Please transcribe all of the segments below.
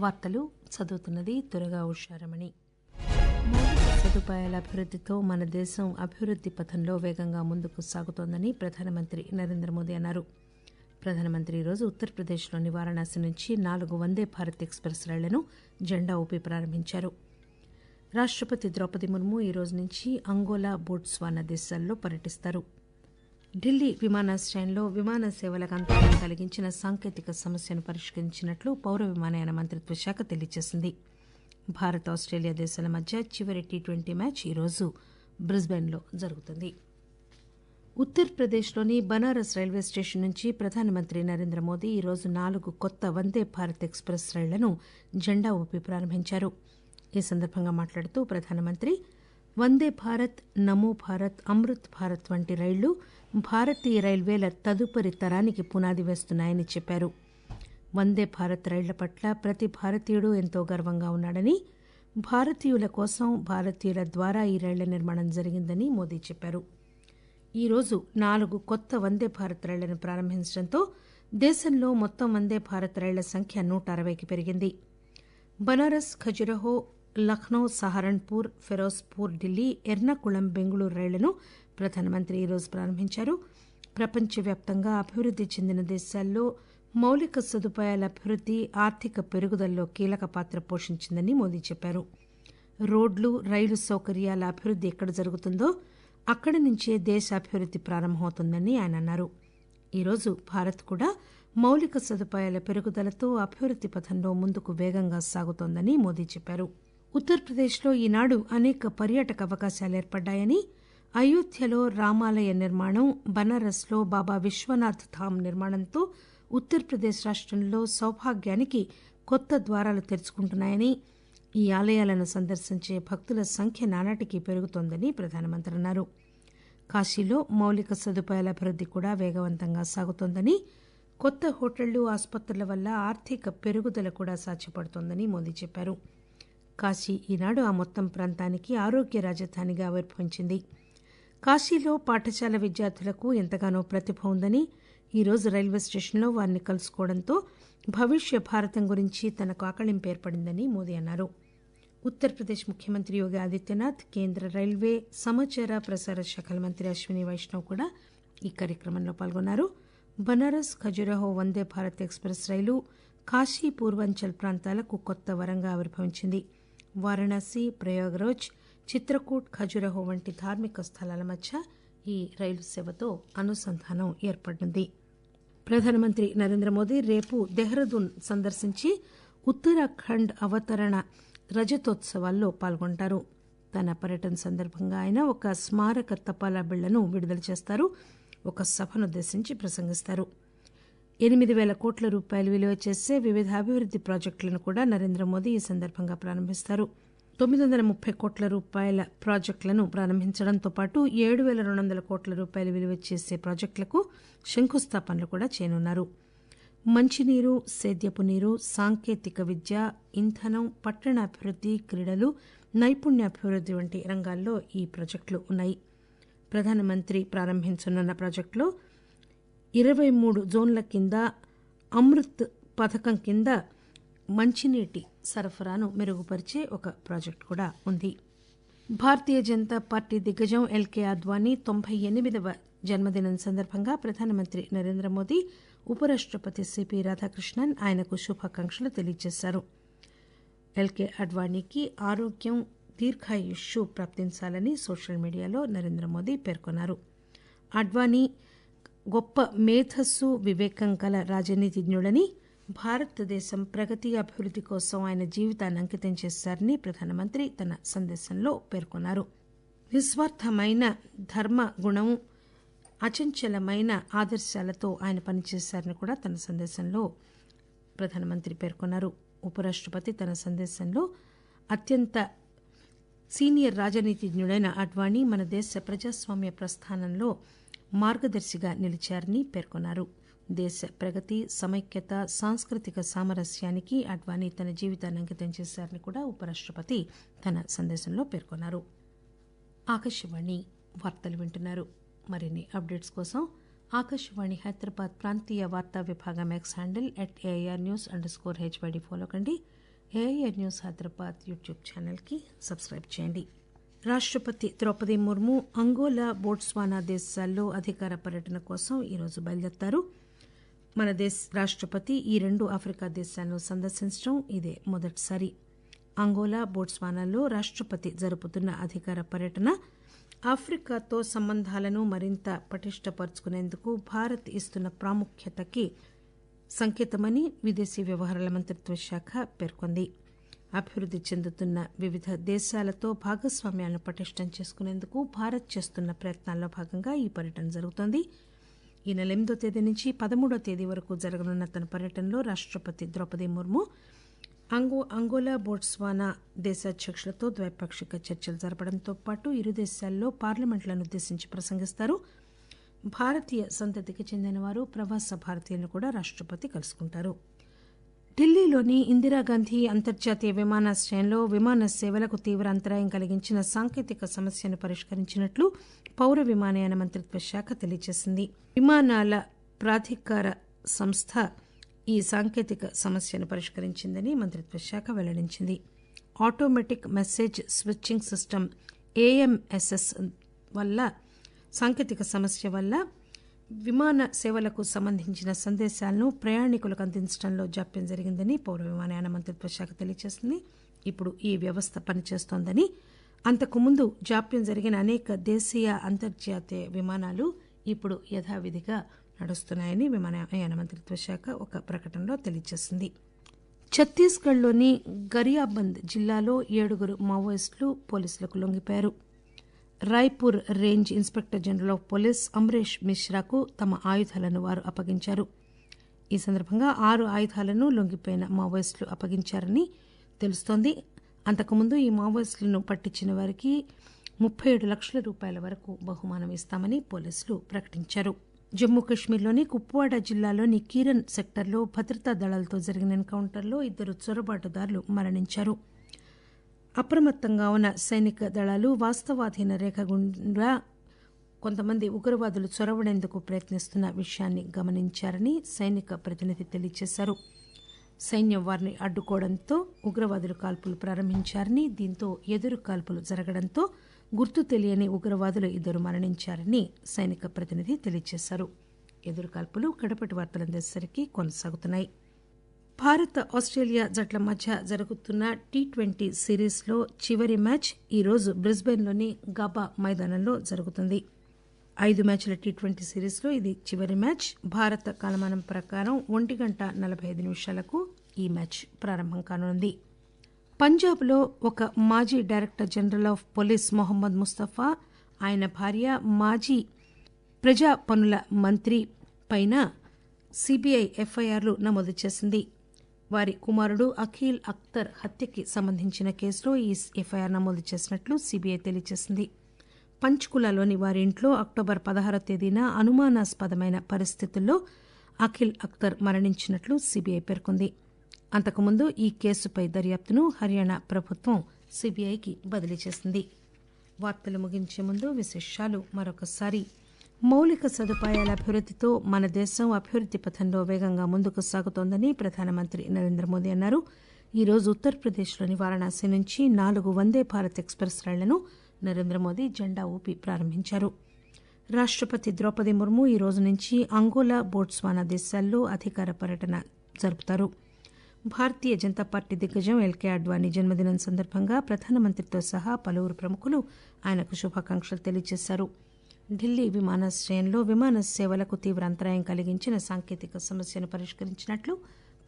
వార్తలు చదువుతున్నది దురగా ఉషారమణి మౌలిక సదుపాయాల అభివృద్ధితో మన దేశం అభివృద్ధి పథంలో వేగంగా ముందుకు సాగుతోందని ప్రధానమంత్రి నరేంద్ర మోదీ అన్నారు. ప్రధానమంత్రి ఈరోజు ఉత్తరప్రదేశ్లోని వారణాసి నుంచి నాలుగు వందే భారత్ ఎక్స్ప్రెస్ రైళ్ళను జెండా ఊపి ప్రారంభించారు. రాష్టపతి ద్రౌపది ముర్ము ఈ రోజు నుంచి అంగోలా బోట్స్వానా దేశాల్లో పర్యటిస్తారు. ఢిల్లీ విమానాశ్రయంలో విమాన సేవలకు అంతరాయం కలిగించిన సాంకేతిక సమస్యను పరిష్కరించినట్లు పౌర విమానయాన మంత్రిత్వ శాఖ తెలియజేసింది. భారత్ ఆస్ట్రేలియా దేశాల మధ్య చివరి టీ ట్వంటీ మ్యాచ్ ఈరోజు బ్రిస్బెన్లో జరుగుతుంది. ఉత్తరప్రదేశ్లోని బనారస్ రైల్వే స్టేషన్ నుంచి ప్రధానమంత్రి నరేంద్ర మోదీ ఈరోజు నాలుగు కొత్త వందే భారత్ ఎక్స్ప్రెస్ రైళ్ళను జెండా ఊపి ప్రారంభించారు. ఈ సందర్భంగా మాట్లాడుతూ ప్రధానమంత్రి వందే భారత్ నమో భారత్ అమృత్ భారత్ వంటి రైళ్ళు భారతీయ రైల్వేల తదుపరి తరానికి పునాది వేస్తున్నాయని చెప్పారు. వందే భారత్ రైళ్ళ పట్ల ప్రతి భారతీయుడు ఎంతో గర్వంగా ఉన్నాడని భారతీయుల కోసం భారతీయుల ద్వారా ఈ రైళ్ళ నిర్మాణం జరిగిందని మోదీ చెప్పారు. ఈరోజు నాలుగు కొత్త వందే భారత్ రైళ్ళను ప్రారంభించడంతో దేశంలో మొత్తం వందే భారత్ రైళ్ళ సంఖ్య నూట అరవైకి పెరిగింది. బనారస్ ఖజురహో లక్నో సహారన్పూర్ ఫిరోజ్పూర్ ఢిల్లీ ఎర్నాకుళం బెంగళూరు రైళ్ళను ప్రధానమంత్రి ఈరోజు ప్రారంభించారు. ప్రపంచవ్యాప్తంగా అభివృద్ధి చెందిన దేశాల్లో మౌలిక సదుపాయాల అభివృద్ధి ఆర్థిక పెరుగుదలలో కీలక పాత్ర పోషించిందని మోదీ చెప్పారు. రోడ్లు రైలు సౌకర్యాల అభివృద్ధి ఎక్కడ జరుగుతుందో అక్కడి నుంచే దేశ అభివృద్ధి ప్రారంభమవుతుందని ఆయన అన్నారు. ఈరోజు భారత్ కూడా మౌలిక సదుపాయాల పెరుగుదలతో అభివృద్ధి పథంలో ముందుకు వేగంగా సాగుతోందని మోదీ చెప్పారు. ఉత్తరప్రదేశ్లో ఈనాడు అనేక పర్యాటక అవకాశాలు ఏర్పడ్డాయని అయోధ్యలో రామాలయ నిర్మాణం బనారస్లో బాబా విశ్వనాథ్ ధామ్ నిర్మాణంతో ఉత్తరప్రదేశ్ రాష్టంలో సౌభాగ్యానికి కొత్త ద్వారాలు తెరుచుకుంటున్నాయని ఈ ఆలయాలను సందర్శించే భక్తుల సంఖ్య నానాటికి పెరుగుతోందని ప్రధానమంత్రి అన్నారు. కాశీలో మౌలిక సదుపాయాల అభివృద్ధి కూడా వేగవంతంగా సాగుతోందని కొత్త హోటళ్ళు ఆసుపత్రుల వల్ల ఆర్థిక పెరుగుదల కూడా సాధ్యపడుతోందని మోదీ చెప్పారు. కాశీ ఈనాడు ఆ మొత్తం ప్రాంతానికి ఆరోగ్య రాజధానిగా ఆవిర్భవించింది. కాశీలో పాఠశాల విద్యార్థులకు ఎంతగానో ప్రతిభ ఉందని ఈరోజు రైల్వే స్టేషన్లో వారిని కలుసుకోవడంతో భవిష్య భారతం గురించి తనకు ఆకళింపు ఏర్పడిందని మోదీ అన్నారు. ఉత్తరప్రదేశ్ ముఖ్యమంత్రి యోగి ఆదిత్యనాథ్ కేంద్ర రైల్వే సమాచార ప్రసార శాఖల మంత్రి అశ్విని వైష్ణవ్ కూడా ఈ కార్యక్రమంలో పాల్గొన్నారు. బనారస్ ఖజురహో వందే భారత్ ఎక్స్ప్రెస్ రైలు కాశీ పూర్వాంచల్ ప్రాంతాలకు కొత్త వరంగా ఆవిర్భవించింది. వారణాసి ప్రయాగ్రాజ్ చిత్రకూట్ ఖజురహో వంటి ధార్మిక స్థలాల మధ్య ఈ రైలు సేవతో అనుసంధానం ఏర్పడింది. ప్రధానమంత్రి నరేంద్ర మోదీ రేపు దెహ్రాదూన్ సందర్శించి ఉత్తరాఖండ్ అవతరణ రజతోత్సవాల్లో పాల్గొంటారు. తన పర్యటన సందర్భంగా ఆయన ఒక స్మారక తపాలా బిళ్ళను విడుదల చేస్తారు. ఒక సభనుద్దేశించి ప్రసంగిస్తారు. ఎనిమిది వేల కోట్ల రూపాయలు విలువ చేసే వివిధ అభివృద్ధి ప్రాజెక్టులను కూడా నరేంద్ర మోదీ ఈ సందర్భంగా ప్రారంభిస్తారు. తొమ్మిది వందల ముప్పై కోట్ల రూపాయల ప్రాజెక్టులను ప్రారంభించడంతో పాటు ఏడు వేల రెండు వందల కోట్ల రూపాయలు విలువ చేసే ప్రాజెక్టులకు శంకుస్థాపనలు కూడా చేయనున్నారు. మంచినీరు సేద్యపు నీరు సాంకేతిక విద్య ఇంధనం పట్టణాభివృద్ది క్రీడలు నైపుణ్యాభివృద్ది వంటి రంగాల్లో ఈ ప్రాజెక్టులు ఉన్నాయి. ప్రధానమంత్రి ప్రారంభించనున్న ప్రాజెక్టులో ఇరవై మూడు జోన్ల కింద అమృత్ పథకం కింద మంచినీటి సరఫరాను మెరుగుపరిచే ఒక ప్రాజెక్టు కూడా ఉంది. భారతీయ జనతా పార్టీ దిగ్గజం ఎల్కే అద్వానీ తొంభై ఎనిమిదవ జన్మదినం సందర్భంగా ప్రధానమంత్రి నరేంద్ర మోదీ ఉపరాష్టపతి సిపి రాధాకృష్ణన్ ఆయనకు శుభాకాంక్షలు తెలియజేశారు. ఎల్కే అడ్వాణీకి ఆరోగ్యం దీర్ఘాయుష్యు ప్రాప్తించాలని సోషల్ మీడియాలో నరేంద్ర మోదీ పేర్కొన్నారు. అడ్వాణీ గొప్ప మేధస్సు వివేకం గల రాజనీతిజ్ఞుడని భారతదేశం ప్రగతి అభివృద్ధి కోసం ఆయన జీవితాన్ని అంకితం చేశారని ప్రధానమంత్రి తన సందేశంలో పేర్కొన్నారు. నిస్వార్థమైన ధర్మ గుణం అచంచలమైన ఆదర్శాలతో ఆయన పనిచేశారని కూడా తన సందేశంలో ప్రధానమంత్రి పేర్కొన్నారు. ఉపరాష్ట్రపతి తన సందేశంలో అత్యంత సీనియర్ రాజనీతిజ్ఞుడైన అడ్వాణి మన దేశ ప్రజాస్వామ్య ప్రస్థానంలో మార్గదర్శిగా నిలిచారని పేర్కొన్నారు. దేశ ప్రగతి సమైక్యత సాంస్కృతిక సామరస్యానికి అడ్వాణి తన జీవితాన్ని అంకితం చేశారని కూడా ఉపరాష్టపతి తన సందేశంలో పేర్కొన్నారు. ఆకాశవాణి వార్తలు వింటున్నారు. మరిన్ని అప్డేట్స్ కోసం ఆకాశవాణి హైదరాబాద్ ప్రాంతీయ వార్తా విభాగం X handle at AIR news underscore HYD follow కండి. ఏఐఆర్ న్యూస్ హైదరాబాద్ యూట్యూబ్ ఛానల్కి సబ్స్క్రైబ్ చేయండి. రాష్టపతి ద్రౌపది ముర్ము అంగోలా బోట్స్వానా దేశాల్లో అధికార పర్యటన కోసం ఈరోజు బయలుదేరతారు. మన దేశ రాష్టపతి ఈ రెండు ఆఫ్రికా దేశాలను సందర్శించడం ఇదే మొదటిసారి. అంగోలా బోట్స్వానాలో రాష్టపతి జరుపుతున్న అధికార పర్యటన ఆఫ్రికాతో సంబంధాలను మరింత పటిష్టపరుచుకునేందుకు భారత్ ఇస్తున్న ప్రాముఖ్యతకి సంకేతమని విదేశీ వ్యవహారాల మంత్రిత్వ శాఖ పేర్కొంది. అభివృద్ది చెందుతున్న వివిధ దేశాలతో భాగస్వామ్యాలను పటిష్టం చేసుకునేందుకు భారత్ చేస్తున్న ప్రయత్నాల్లో భాగంగా ఈ పర్యటన జరుగుతోంది. ఈ నెల ఎనిమిదో తేదీ నుంచి పదమూడో తేదీ వరకు జరగనున్న తన పర్యటనలో రాష్టపతి ద్రౌపది ముర్ము అంగో అంగోలా బోట్స్వానా దేశాధ్యక్షులతో ద్వైపాక్షిక చర్చలు జరపడంతో పాటు ఇరు దేశాల్లో పార్లమెంట్లను ఉద్దేశించి ప్రసంగిస్తారు. భారతీయ సంతతికి చెందిన వారు ప్రవాస భారతీయులను కూడా రాష్టపతి కలుసుకుంటారు. ఢిల్లీలోని ఇందిరాగాంధీ అంతర్జాతీయ విమానాశ్రయంలో విమాన సేవలకు తీవ్ర అంతరాయం కలిగించిన సాంకేతిక సమస్యను పరిష్కరించినట్లు పౌర విమానయాన మంత్రిత్వ శాఖ తెలియజేసింది. విమానాల ప్రాధికార సంస్థ ఈ సాంకేతిక సమస్యను పరిష్కరించిందని మంత్రిత్వ శాఖ వెల్లడించింది. Automatic message switching system AMSS వల్ల సాంకేతిక సమస్య వల్ల విమాన సేవలకు సంబంధించిన సందేశాలను ప్రయాణికులకు అందించడంలో జాప్యం జరిగిందని పౌర విమానయాన మంత్రిత్వ శాఖ తెలియజేసింది. ఇప్పుడు ఈ వ్యవస్థ పనిచేస్తోందని అంతకుముందు జాప్యం జరిగిన అనేక దేశీయ అంతర్జాతీయ విమానాలు ఇప్పుడు యథావిధిగా నడుస్తున్నాయని విమానయాన మంత్రిత్వ శాఖ ఒక ప్రకటనలో తెలియజేసింది. ఛత్తీస్గఢ్లోని గరియాబంద్ జిల్లాలో ఏడుగురు మావోయిస్టులు పోలీసులకు లొంగిపోయారు. Raipur range inspector general of police Amaresh మిశ్రాకు తమ ఆయుధాలను వారు అప్పగించారు. ఈ సందర్భంగా ఆరు ఆయుధాలను లొంగిపోయిన మావోయిస్టులు అప్పగించారని తెలుస్తోంది. అంతకుముందు ఈ మావోయిస్టులను పట్టించిన వారికి ముప్పై ఏడు లక్షల రూపాయల వరకు బహుమానం ఇస్తామని పోలీసులు ప్రకటించారు. జమ్మూ కశ్మీర్లోని కుప్వాడ జిల్లాలోని కీరన్ సెక్టర్లో భద్రతా దళాలతో జరిగిన ఎన్కౌంటర్లో ఇద్దరు చొరబాటుదారులు మరణించారు. అప్రమత్తంగా ఉన్న సైనిక దళాలు వాస్తవాధీన రేఖ గుండా కొంతమంది ఉగ్రవాదులు చొరవడేందుకు ప్రయత్నిస్తున్న విషయాన్ని గమనించారని సైనిక ప్రతినిధి తెలియజేశారు. సైన్యం వారిని అడ్డుకోవడంతో ఉగ్రవాదులు కాల్పులు ప్రారంభించారని దీంతో ఎదురు కాల్పులు జరగడంతో గుర్తు తెలియని ఉగ్రవాదులు ఇద్దరు మరణించారని సైనిక ప్రతినిధి తెలియజేశారు. ఎదురు కాల్పులు కడపటి వార్తలందేసరికి కొనసాగుతున్నాయి. భారత్ ఆస్ట్రేలియా జట్ల మధ్య జరుగుతున్న టీ ట్వంటీ సిరీస్లో చివరి మ్యాచ్ ఈరోజు బ్రిస్బెన్లోని గబా మైదానంలో జరుగుతుంది. ఐదు మ్యాచ్ల టీ ట్వంటీ సిరీస్లో ఇది చివరి మ్యాచ్. భారత కాలమానం ప్రకారం ఒంటి గంట నలభై ఐదు నిమిషాలకు ఈ మ్యాచ్ ప్రారంభం కానుంది. పంజాబ్లో ఒక మాజీ director general of police Mohammad Mustafa ఆయన భార్య మాజీ ప్రజా పనుల మంత్రి పైన సిబిఐ ఎఫ్ఐఆర్లు నమోదు చేసింది. వారి కుమారుడు అఖిల్ అఖ్తర్ హత్యకి సంబంధించిన కేసులో ఈ ఎఫ్ఐఆర్ నమోదు చేసినట్లు సిబిఐ తెలియజేసింది. పంచ్కులాలోని వారి ఇంట్లో అక్టోబర్ పదహారో తేదీన అనుమానాస్పదమైన పరిస్థితుల్లో అఖిల్ అఖ్తర్ మరణించినట్లు సిబిఐ పేర్కొంది. అంతకుముందు ఈ కేసుపై దర్యాప్తును హర్యానా ప్రభుత్వం సిబిఐకి బదిలీ చేసింది. వార్తలు ముగించే ముందు విశేషాలు మరొకసారి. మౌలిక సదుపాయాల అభివృద్దితో మన దేశం అభివృద్ది పథంలో వేగంగా ముందుకు సాగుతోందని ప్రధానమంత్రి నరేంద్ర మోదీ అన్నారు. ఈరోజు ఉత్తరప్రదేశ్లోని వారణాసి నుంచి నాలుగు వందే భారత్ ఎక్స్ప్రెస్ రైళ్ళను నరేంద్ర మోదీ జెండా ఊపి ప్రారంభించారు. రాష్టపతి ద్రౌపది ముర్ము ఈ రోజు నుంచి అంగోలా బోట్స్వానా దేశాల్లో అధికార పర్యటన జరుపుతారు. భారతీయ జనతా పార్టీ దిగ్గజం ఎల్కే అడ్వాణి జన్మదినం సందర్భంగా ప్రధానమంత్రితో సహా పలువురు ప్రముఖులు ఆయనకు శుభాకాంక్షలు తెలియజేశారు. ఢిల్లీ విమానాశ్రయంలో విమాన సేవలకు తీవ్ర అంతరాయం కలిగించిన సాంకేతిక సమస్యను పరిష్కరించినట్లు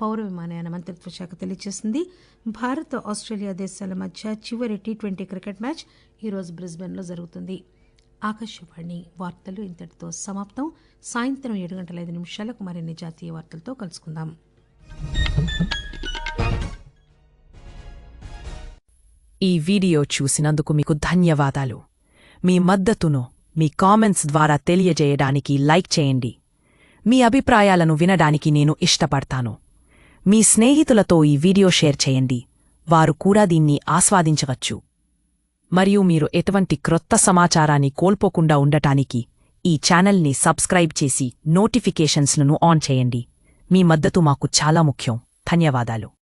పౌర విమానయాన మంత్రిత్వ శాఖ తెలియజేసింది. భారత్ ఆస్ట్రేలియా దేశాల మధ్య చివరి టీ ట్వంటీ క్రికెట్ మ్యాచ్ ఈరోజు బ్రిస్బెన్లో జరుగుతుంది. ఆకాశవాణి వార్తలు ఇంతటితో సమాప్తం. సాయంత్రం ఏడు గంటల ఐదు నిమిషాలకు మరిన్ని జాతీయ వార్తలతో కలుసుకుందాం. ఈ వీడియో చూసినందుకు మీకు ధన్యవాదాలు. మీ మద్దతును మీ కామెంట్స్ ద్వారా తెలియజేయడానికి లైక్ చేయండి. మీ అభిప్రాయాలను వినడానికి నేను ఇష్టపడతాను. మీ స్నేహితులతో ఈ వీడియో షేర్ చేయండి. వారు కూడా దీన్ని ఆస్వాదించవచ్చు. మరియు మీరు ఎటువంటి క్రొత్త సమాచారాన్ని కోల్పోకుండా ఉండటానికి ఈ ఛానల్ని సబ్స్క్రైబ్ చేసి నోటిఫికేషన్స్లను ఆన్ చేయండి. మీ మద్దతు మాకు చాలా ముఖ్యం. ధన్యవాదాలు.